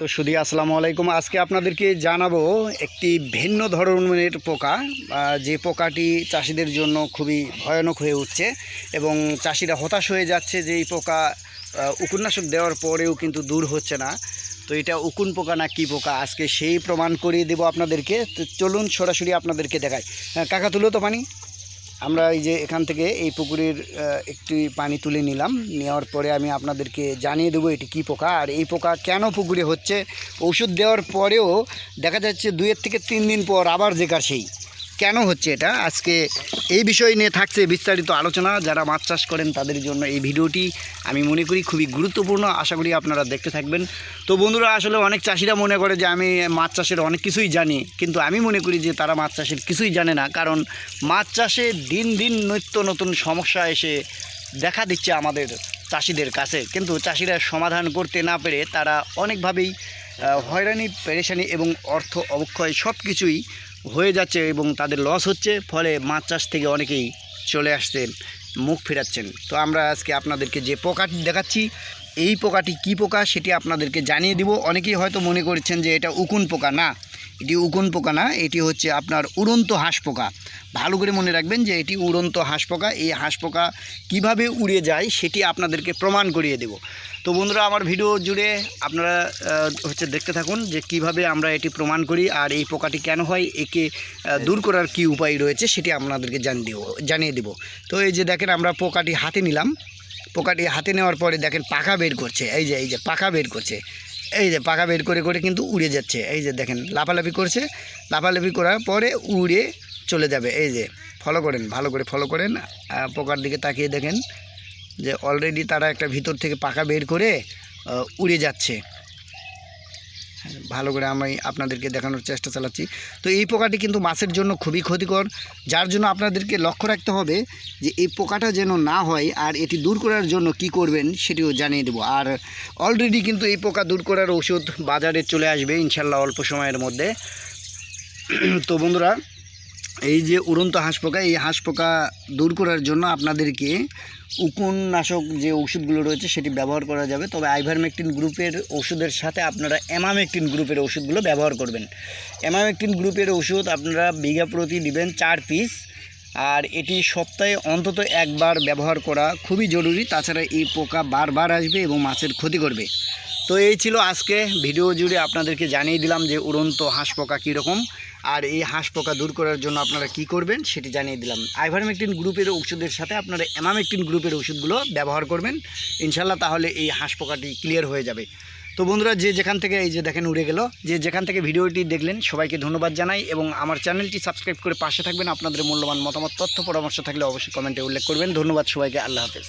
তো শুধু আসসালামু আলাইকুম। আজকে আপনাদেরকে জানাব একটি ভিন্ন ধরনের পোকা যে পোকাটি চাষিদের জন্য খুবই ভয়ানক হয়ে উঠছে এবং চাষিরা হতাশ হয়ে যাচ্ছে যে এই পোকা উপন্যাসক দেওয়ার পরেও কিন্তু দূর হচ্ছে না। তো এটা উকুন পোকা না কী পোকা? আজকে সেই প্রমাণ করিয়ে দেবো আপনাদেরকে। চলুন সরাসরি আপনাদেরকে দেখাই। হ্যাঁ, কাকা তুলো তো পানি। আমরা এই যে এখান থেকে এই পুকুরের একটি পানি তুলে নিলাম। নেওয়ার পরে আমি আপনাদেরকে জানিয়ে দেবো এটি কী পোকা আর এই পোকা কেন পুকুরে হচ্ছে। ওষুধ দেওয়ার পরেও দেখা যাচ্ছে দুয়ের থেকে তিন দিন পর আবার যে সেই। কেন হচ্ছে এটা? আজকে এই বিষয় নিয়ে থাকছে বিস্তারিত আলোচনা। যারা মাছ চাষ করেন তাদের জন্য এই ভিডিওটি আমি মনে করি খুবই গুরুত্বপূর্ণ। আশা করি আপনারা দেখতে থাকবেন। তো বন্ধুরা, আসলে অনেক চাষিরা মনে করে যে আমি মাছ চাষের অনেক কিছুই জানি। কিন্তু আমি মনে করি যে তারা মাছ চাষের কিছুই জানে না। কারণ মাছ চাষে দিন দিন নিত্য নতুন সমস্যা এসে দেখা দিচ্ছে আমাদের চাষিদের কাছে। কিন্তু চাষিরা সমাধান করতে না পেরে তারা অনেকভাবেই হয়রানি, পেরেশানি এবং অর্থ অবক্ষয় সব কিছুই হয়ে যাচ্ছে এবং তাদের লস হচ্ছে, ফলে মাছ চাষ থেকে অনেকেই চলে আসছেন মুখ ফেরাচ্ছেন। তো আমরা আজকে আপনাদেরকে যে পোকাটি দেখাচ্ছি, এই পোকাটি কি পোকা সেটি আপনাদেরকে জানিয়ে দিব। অনেকেই হয়তো মনে করছেন যে এটা উকুন পোকা, না। এটি উকুন পোকা না, এটি হচ্ছে আপনার উড়ন্ত হাঁস পোকা। ভালো করে মনে রাখবেন যে এটি উড়ন্ত হাঁস পোকা। এই হাঁস পোকা কীভাবে উড়ে যায় সেটি আপনাদেরকে প্রমাণ করিয়ে দেব। তো বন্ধুরা, আমার ভিডিও জুড়ে আপনারা হচ্ছে দেখতে থাকুন যে কীভাবে আমরা এটি প্রমাণ করি আর এই পোকাটি কেন হয়, একে দূর করার কি উপায় রয়েছে সেটি আপনাদেরকে জান দিব, জানিয়ে দেব। তো এই যে দেখেন আমরা পোকাটি হাতে নিলাম। পোকাটি হাতে নেওয়ার পরে দেখেন পাখা বের করছে। এই যে এই যে পাখা বের করছে। এই যে পাখা বের করে করে কিন্তু উড়ে যাচ্ছে। এই যে দেখেন, লাফালাফি করছে। লাফালাফি করার পরে উড়ে চলে যাবে। এই যে ফলো করেন, ভালো করে ফলো করেন। পোকার দিকে তাকিয়ে দেখেন যে অলরেডি তারা একটা ভিতর থেকে পাখা বের করে উড়ে যাচ্ছে। ভালো করে আমি আপনাদেরকে দেখানোর চেষ্টা চালাচ্ছি। তো এই পোকাটি কিন্তু মাছের জন্য খুবই ক্ষতিকর, যার জন্য আপনাদেরকে লক্ষ্য রাখতে হবে যে এই পোকাটা যেন না হয় আর এটি দূর করার জন্য কি করবেন সেটিও জানিয়ে দেবো। আর অলরেডি কিন্তু এই পোকা দূর করার ওষুধ বাজারে চলে আসবে, ইনশাল্লাহ অল্প সময়ের মধ্যে। তো বন্ধুরা এই যে উড়ন্ত হাঁস পোকা, এই হাঁস পোকা দূর করার জন্য আপনাদেরকে উকুন নাশক যে ওষুধগুলো রয়েছে সেটি ব্যবহার করা যাবে। তবে আইভারমেকটিন গ্রুপের ওষুধের সাথে আপনারা অ্যামামেকটিন গ্রুপের ওষুধগুলো ব্যবহার করবেন। অ্যামামেকটিন গ্রুপের ওষুধ আপনারা বিঘা প্রতি দিবেন চার পিস, আর এটি সপ্তাহে অন্তত একবার ব্যবহার করা খুবই জরুরি। তাছাড়া এই পোকা বারবার আসবে এবং মাছের ক্ষতি করবে। তো এই ছিল আজকে ভিডিও জুড়ে আপনাদেরকে জানিয়ে দিলাম যে উড়ন্ত হাঁস পোকা কীরকম। আর এই হাঁস পোকা দূর করার জন্য আপনারা কি করবেন সেটি জানিয়ে দিলাম। আইভারমেকটিন গ্রুপের ওষুধের সাথে আপনারা অ্যামামেকটিন গ্রুপের ওষুধগুলো ব্যবহার করবেন। ইনশাল্লাহ তাহলে এই হাঁস পোকাটি ক্লিয়ার হয়ে যাবে। তো বন্ধুরা, যে যেখান থেকে এই যে দেখেন উড়ে গেল, যে যেখান থেকে ভিডিওটি দেখলেন, সবাইকে ধন্যবাদ জানাই এবং আমার চ্যানেলটি সাবস্ক্রাইব করে পাশে থাকবেন। আপনাদের মূল্যবান মতামত, তথ্য, পরামর্শ থাকলে অবশ্যই কমেন্টে উল্লেখ করবেন। ধন্যবাদ সবাইকে, আল্লাহ হাফেজ।